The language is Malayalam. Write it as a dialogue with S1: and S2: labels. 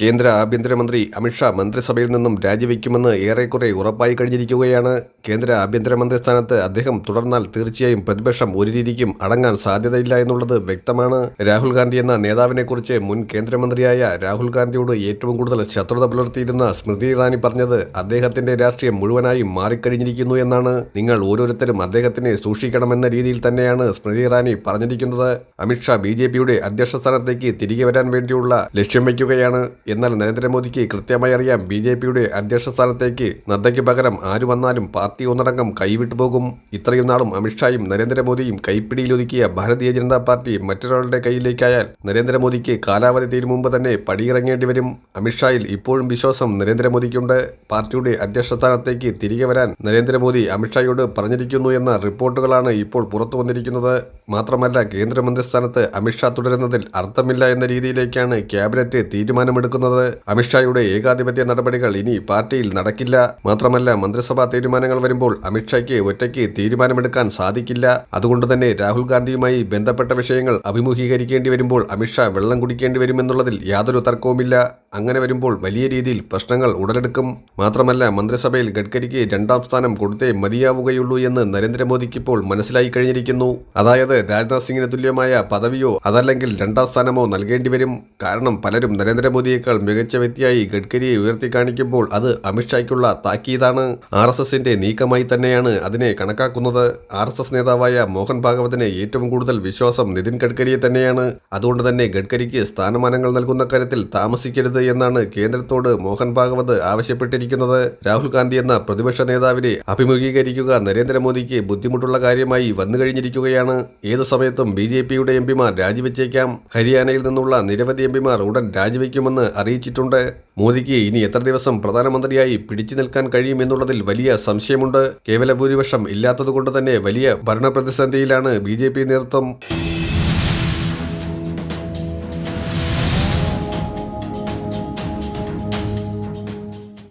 S1: കേന്ദ്ര ആഭ്യന്തരമന്ത്രി അമിത്ഷാ മന്ത്രിസഭയിൽ നിന്നും രാജിവെക്കുമെന്ന് ഏറെക്കുറെ ഉറപ്പായി കഴിഞ്ഞിരിക്കുകയാണ്. കേന്ദ്ര ആഭ്യന്തരമന്ത്രി സ്ഥാനത്ത് അദ്ദേഹം തുടർന്നാൽ തീർച്ചയായും പ്രതിപക്ഷം ഒരു രീതിക്കും അടങ്ങാൻ സാധ്യതയില്ല എന്നുള്ളത് വ്യക്തമാണ്. രാഹുൽ ഗാന്ധി എന്ന നേതാവിനെക്കുറിച്ച് മുൻ കേന്ദ്രമന്ത്രിയായ രാഹുൽ ഗാന്ധിയോട് ഏറ്റവും കൂടുതൽ ശത്രുത പുലർത്തിയിരുന്ന സ്മൃതി ഇറാനി പറഞ്ഞത് അദ്ദേഹത്തിന്റെ രാഷ്ട്രീയം മുഴുവനായും മാറിക്കഴിഞ്ഞിരിക്കുന്നു എന്നാണ്. നിങ്ങൾ ഓരോരുത്തരും അദ്ദേഹത്തിനെ സൂക്ഷിക്കണമെന്ന രീതിയിൽ തന്നെയാണ് സ്മൃതി ഇറാനി പറഞ്ഞിരിക്കുന്നത്. അമിത്ഷാ ബി ജെ പിയുടെ അധ്യക്ഷ സ്ഥാനത്തേക്ക് തിരികെ വരാൻ വേണ്ടിയുള്ള ലക്ഷ്യം വയ്ക്കുകയാണ്. എന്നാൽ നരേന്ദ്രമോദിക്ക് കൃത്യമായി അറിയാം ബി ജെ പിയുടെ അധ്യക്ഷ സ്ഥാനത്തേക്ക് നദ്ദയ്ക്ക് പകരം ആര് വന്നാലും പാർട്ടി ഒന്നടങ്കം കൈവിട്ടു പോകും. ഇത്രയും നാളും അമിത്ഷായും നരേന്ദ്രമോദിയും കൈപ്പിടിയിലൊതുക്കിയ ഭാരതീയ ജനതാ പാർട്ടി മറ്റൊരാളുടെ കയ്യിലേക്കായാൽ നരേന്ദ്രമോദിക്ക് കാലാവധി തീരും മുമ്പ് തന്നെ പടിയിറങ്ങേണ്ടി വരും. അമിത്ഷായിൽ ഇപ്പോഴും വിശ്വാസം നരേന്ദ്രമോദിക്കുണ്ട്. പാർട്ടിയുടെ അധ്യക്ഷ സ്ഥാനത്തേക്ക് തിരികെ വരാൻ നരേന്ദ്രമോദി അമിത്ഷായോട് പറഞ്ഞിരിക്കുന്നു എന്ന റിപ്പോർട്ടുകളാണ് ഇപ്പോൾ പുറത്തു വന്നിരിക്കുന്നത്. മാത്രമല്ല കേന്ദ്രമന്ത്രി സ്ഥാനത്ത് അമിത്ഷാ തുടരുന്നതിൽ അർത്ഥമില്ല എന്ന രീതിയിലേക്കാണ് ക്യാബിനറ്റ് തീരുമാനമെടുക്കുന്നത്. അമിത്ഷായുടെ ഏകാധിപത്യ നടപടികൾ ഇനി പാർട്ടിയിൽ നടക്കില്ല. മാത്രമല്ല മന്ത്രിസഭാ തീരുമാനങ്ങൾ വരുമ്പോൾ അമിത്ഷായ്ക്ക് ഒറ്റയ്ക്ക് തീരുമാനമെടുക്കാൻ സാധിക്കില്ല. അതുകൊണ്ട് തന്നെ രാഹുൽ ഗാന്ധിയുമായി ബന്ധപ്പെട്ട വിഷയങ്ങൾ അഭിമുഖീകരിക്കേണ്ടി വരുമ്പോൾ അമിത്ഷാ വെള്ളം കുടിക്കേണ്ടി വരുമെന്നുള്ളതിൽ യാതൊരു തർക്കവുമില്ല. അങ്ങനെ വരുമ്പോൾ വലിയ രീതിയിൽ പ്രശ്നങ്ങൾ ഉടലെടുക്കും. മാത്രമല്ല മന്ത്രിസഭയിൽ ഗഡ്കരിക്ക് രണ്ടാം സ്ഥാനം കൊടുത്തേ മതിയാവുകയുള്ളൂ എന്ന് നരേന്ദ്രമോദിക്ക് ഇപ്പോൾ മനസ്സിലായി കഴിഞ്ഞിരിക്കുന്നു. അതായത് രാജ്നാഥ് സിംഗിന് തുല്യമായ പദവിയോ അതല്ലെങ്കിൽ രണ്ടാം സ്ഥാനമോ നൽകേണ്ടി വരും. കാരണം പലരും നരേന്ദ്രമോദിയേക്കാൾ മികച്ച വ്യക്തിയായി ഗഡ്കരിയെ ഉയർത്തി കാണിക്കുമ്പോൾ അത് അമിത്ഷായ്ക്കുള്ള താക്കീതാണ്. ആർ എസ് എസിന്റെ നീക്കമായി തന്നെയാണ് അതിനെ കണക്കാക്കുന്നത്. ആർ എസ് എസ് നേതാവായ മോഹൻ ഭാഗവതിന് ഏറ്റവും കൂടുതൽ വിശ്വാസം നിതിൻ ഗഡ്കരിയെ തന്നെയാണ്. അതുകൊണ്ട് തന്നെ ഗഡ്കരിക്ക് സ്ഥാനമാനങ്ങൾ നൽകുന്ന കാര്യത്തിൽ താമസിക്കരുത് എന്നാണ് കേന്ദ്രത്തോട് മോഹൻ ഭാഗവത് ആവശ്യപ്പെട്ടിരിക്കുന്നത്. രാഹുൽ ഗാന്ധി എന്ന പ്രതിപക്ഷ നേതാവിനെ അഭിമുഖീകരിക്കുക നരേന്ദ്രമോദിക്ക് ബുദ്ധിമുട്ടുള്ള കാര്യമായി വന്നു കഴിഞ്ഞിരിക്കുകയാണ്. ഏത് സമയത്തും ബി ജെ പിയുടെ എം പിമാർ രാജിവെച്ചേക്കാം. ഹരിയാനയിൽ നിന്നുള്ള നിരവധി എം പിമാർ ഉടൻ രാജിവെക്കുമെന്ന് അറിയിച്ചിട്ടുണ്ട്. മോദിക്ക് ഇനി എത്ര ദിവസം പ്രധാനമന്ത്രിയായി പിടിച്ചു നിൽക്കാൻ കഴിയുമെന്നുള്ളതിൽ വലിയ സംശയമുണ്ട്. കേവല ഭൂരിപക്ഷം ഇല്ലാത്തതുകൊണ്ട് തന്നെ വലിയ ഭരണപ്രതിസന്ധിയിലാണ് ബി നേതൃത്വം.